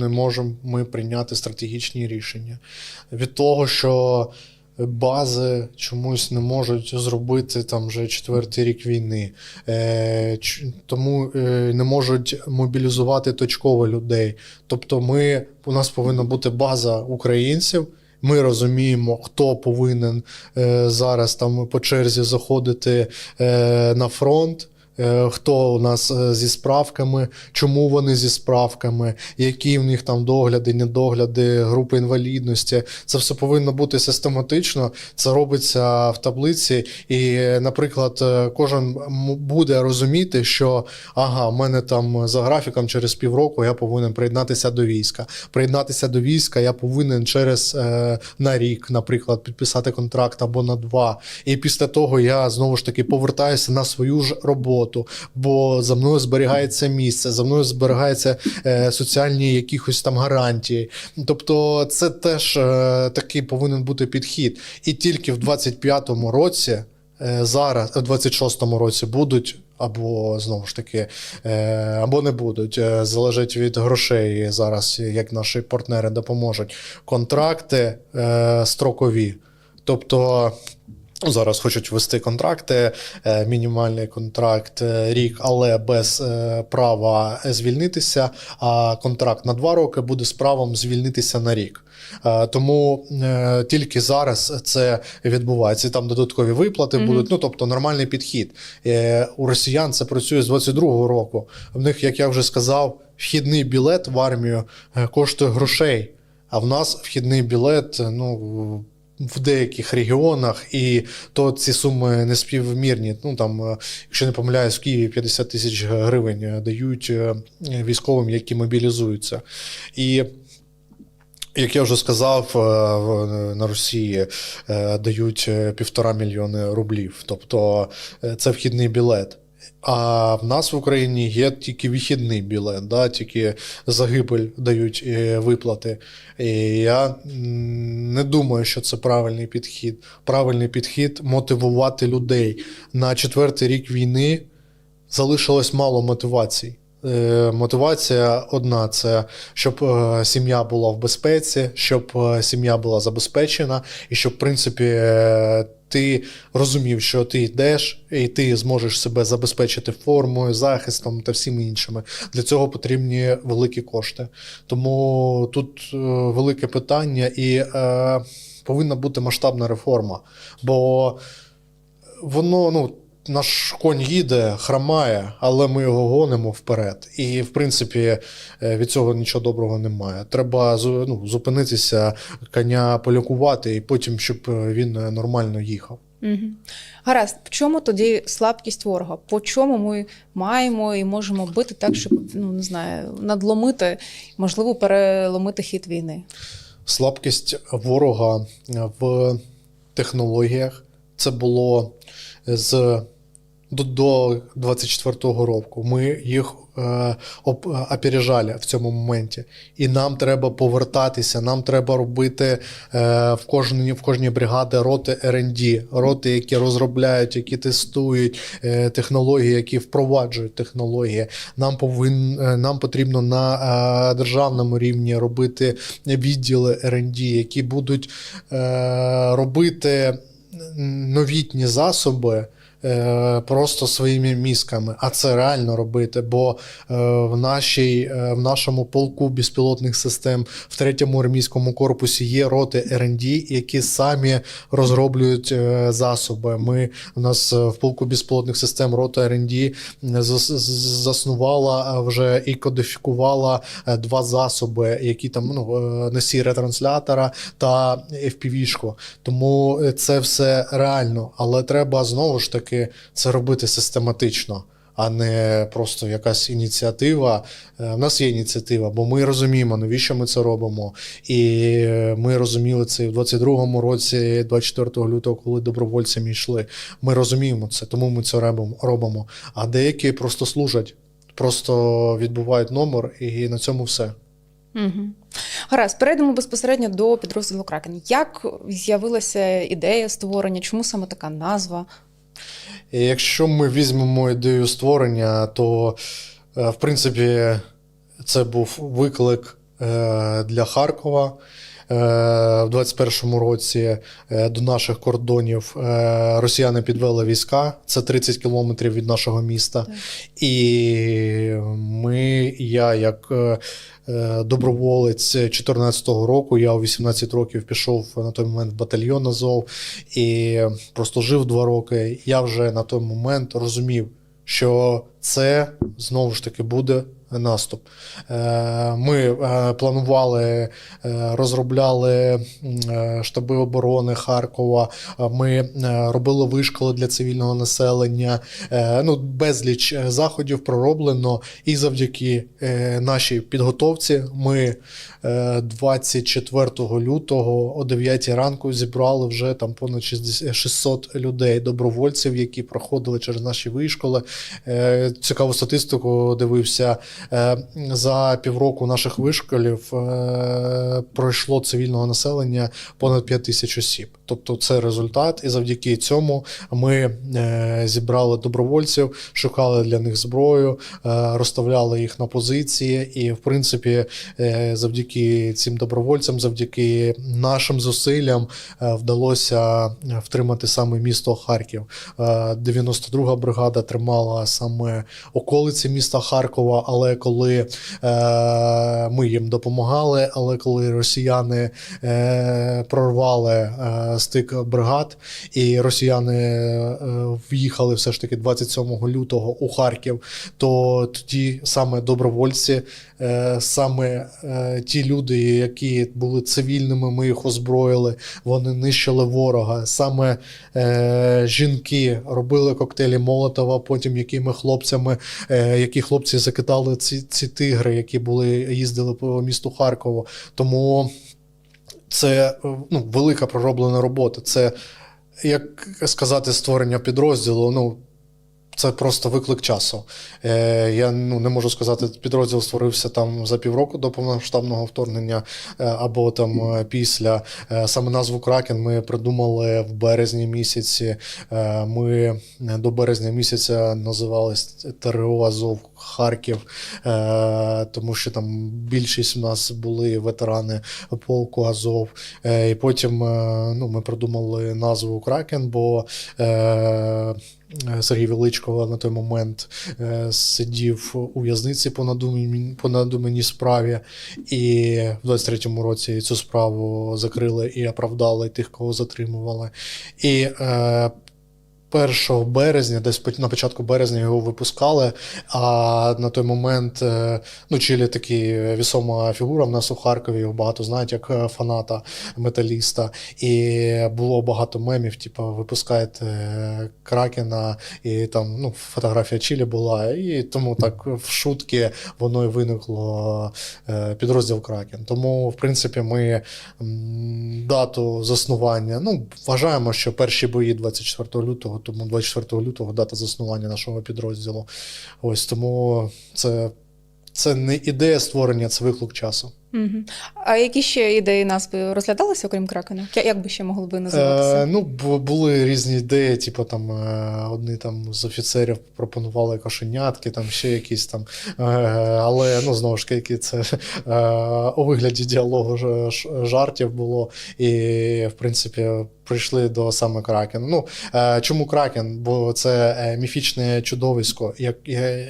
Не можемо ми прийняти стратегічні рішення від того, що бази чомусь не можуть зробити там вже четвертий рік війни, е, тому е, не можуть мобілізувати точково людей. Тобто, ми у нас повинна бути база українців. Ми розуміємо, хто повинен е, зараз там по черзі заходити на фронт. Е, Хто у нас е, зі справками, чому вони зі справками, які в них там догляди, недогляди, групи інвалідності. Це все повинно бути систематично. Це робиться в таблиці. І, наприклад, е, кожен буде розуміти, що ага, в мене там за графіком через півроку я повинен приєднатися до війська. Приєднатися до війська я повинен через на рік, наприклад, підписати контракт або на два. І після того я знову ж таки повертаюся на свою ж роботу, бо за мною зберігається місце, за мною зберігаються е, соціальні якісь там гарантії. Тобто, це теж е, такий повинен бути підхід. І тільки в 25-му році. е, Зараз, в 26-му році будуть або знову ж таки, е, або не будуть. Е, Залежить від грошей зараз, як наші партнери допоможуть. Контракти е, строкові. Тобто зараз хочуть ввести контракти, е, мінімальний контракт е, рік, але без е, права звільнитися. А контракт на два роки буде з правом звільнитися на рік. Тому тільки зараз це відбувається. Там додаткові виплати Мгм. будуть. Ну тобто нормальний підхід. У росіян це працює з 22-го року. В них, як я вже сказав, вхідний білет в армію коштує грошей. А в нас вхідний білет, ну. В деяких регіонах, і то ці суми не співмірні. Ну там, е, якщо не помиляюсь, в Києві 50 тисяч гривень е, дають е, військовим, які мобілізуються. І як я вже сказав, на Росії дають півтора мільйони рублів. Тобто це вхідний білет. А в нас в Україні є тільки вихідний білет, да, тільки загибель дають е, виплати. І я не думаю, що це правильний підхід. Правильний підхід мотивувати людей на четвертий рік війни. Залишилось мало мотивацій. Е, Мотивація одна це щоб е, сім'я була в безпеці, щоб е, сім'я була забезпечена, і щоб, в принципі, ти розумів, що ти йдеш, і ти зможеш себе забезпечити формою, захистом та всіми іншими. Для цього потрібні великі кошти. Тому тут велике питання, і е, повинна бути масштабна реформа. Бо воно, ну. Наш конь їде, хромає, але ми його гонимо вперед. І, в принципі, е, від цього нічого доброго немає. Треба ну, зупинитися, коня полікувати, і потім, щоб е, він е, нормально їхав. Угу. Гаразд, в чому тоді слабкість ворога? По чому ми маємо і можемо бити так, щоб ну не знаю, надломити, можливо, переломити хід війни? Слабкість ворога в технологіях це було з до, до 24-го року. Ми їх е, оп, опережали в цьому моменті. І нам треба повертатися, нам треба робити е, в кожній в кожній бригаді роти R&D, роти, які розробляють, які тестують е, технології, які впроваджують технології. Нам повин, е, нам потрібно на е, державному рівні робити відділи R&D, які будуть е, робити новітні засоби. Е, Просто своїми мізками, а це реально робити. Бо е, в нашій е, в нашому полку безпілотних систем в третьому армійському корпусі є роти R&D, які самі розроблюють засоби. Ми у нас в полку безпілотних систем рота з- заснувала вже і кодифікувала два засоби, які там ну, носій ретранслятора та FPV-шку. Тому це все реально, але треба знову ж таки це робити систематично. А не просто якась ініціатива. Е, В нас є ініціатива, бо ми розуміємо, навіщо ми це робимо. І е, ми розуміли це в 22-му році, 24 лютого, коли добровольцями йшли. Ми розуміємо це, тому ми це робимо. А деякі просто служать, просто відбувають номер, і на цьому все. Угу. Гаразд, перейдемо безпосередньо до підрозділу Кракен. Як з'явилася ідея створення? Чому саме така назва? І якщо ми візьмемо ідею створення, то е, в принципі це був виклик е, для Харкова. Е, В 21-му році е, до наших кордонів е, росіяни підвели війська. Це 30 кілометрів від нашого міста. Так. І ми, я як доброволець 14-го року, я у 18 років пішов на той момент в батальйон Азов і просто жив два роки. Я вже на той момент розумів, що це знову ж таки буде наступ. Е, Ми е, планували, е, розробляли штаби оборони Харкова. Ми робили вишколи для цивільного населення. Ну, безліч заходів пророблено, і завдяки нашій підготовці ми е, 24 лютого о 9 ранку зібрали вже там понад 60 600 людей, добровольців, які проходили через наші вишколи. Цікаву статистику дивився. Е, За півроку наших вишколів е, пройшло цивільного населення понад 5 тисяч осіб. Тобто це результат, і завдяки цьому ми е, зібрали добровольців, шукали для них зброю, розставляли їх на позиції. І, в принципі, завдяки цим добровольцям, завдяки нашим зусиллям, вдалося втримати саме місто Харків. Е, 92-га бригада тримала саме околиці міста Харкова, але коли е, ми їм допомагали, але коли росіяни е, прорвали е, стик бригад, і росіяни е, в'їхали все ж таки 27 лютого у Харків, то тоді саме добровольці, е, саме е, ті люди, які були цивільними, ми їх озброїли, вони нищили ворога. Саме е, жінки робили коктейлі Молотова, потім якими хлопцями, е, які хлопці закидали ці, ці тигри, які були їздили по місту Харкову. Тому це е, ну, велика пророблена робота. Це, як сказати, створення підрозділу. Ну, це просто виклик часу. Е, я ну, не можу сказати, підрозділ створився там за півроку до повномасштабного вторгнення е, або там е, після. Е, саме назву Кракен ми придумали в березні місяці. Ми до березня місяця називались ТРО Азов Харків, тому що там більшість у нас були ветерани полку Азов. І потім ну, ми придумали назву Кракен, бо. Е, Сергій Величко на той момент е, сидів у в'язниці по надуманій, по надуманій справі, і в 23-му році цю справу закрили і оправдали тих, кого затримували. І е, 1 березня, десь на початку березня його випускали. А на той момент е, ну, Чилі такий вісома фігура в нас у Харкові, його багато знають як е, фаната металіста. І було багато мемів, типу, випускаєте е, Кракена, і там ну, фотографія Чилі була. І тому так в шутки воно і виникло підрозділ Кракен. Тому, в принципі, ми дату заснування. Ну, вважаємо, що перші бої 24 лютого, тому 24 лютого дата заснування нашого підрозділу. Ось тому це, це не ідея створення, це виклик часу. Угу. А які ще ідеї назви розглядалися, окрім Кракена? Як би ще могли би називатися? Е, ну, були різні ідеї, типу там е, одні там з офіцерів пропонували кошенятки, там ще якісь там. Е, але ну, знову ж таки, це е, у вигляді діалогу ж- жартів було. І, в принципі, прийшли до саме Кракен. Ну, е, чому Кракен? Бо це е, міфічне чудовисько,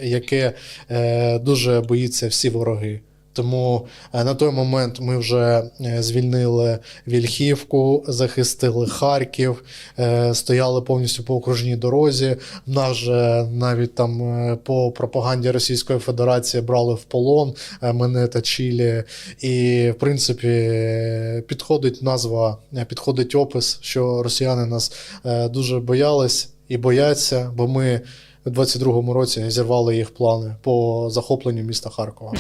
яке е, дуже боїться всі вороги. Тому е, на той момент ми вже е, звільнили Вільхівку, захистили Харків, е, стояли повністю по окружній дорозі. Нас же навіть там по пропаганді Російської Федерації брали в полон мене та Чилі. І, в принципі, підходить назва, підходить опис, що росіяни нас дуже боялись і бояться, бо ми. У 22-му році зірвали їх плани по захопленню міста Харкова.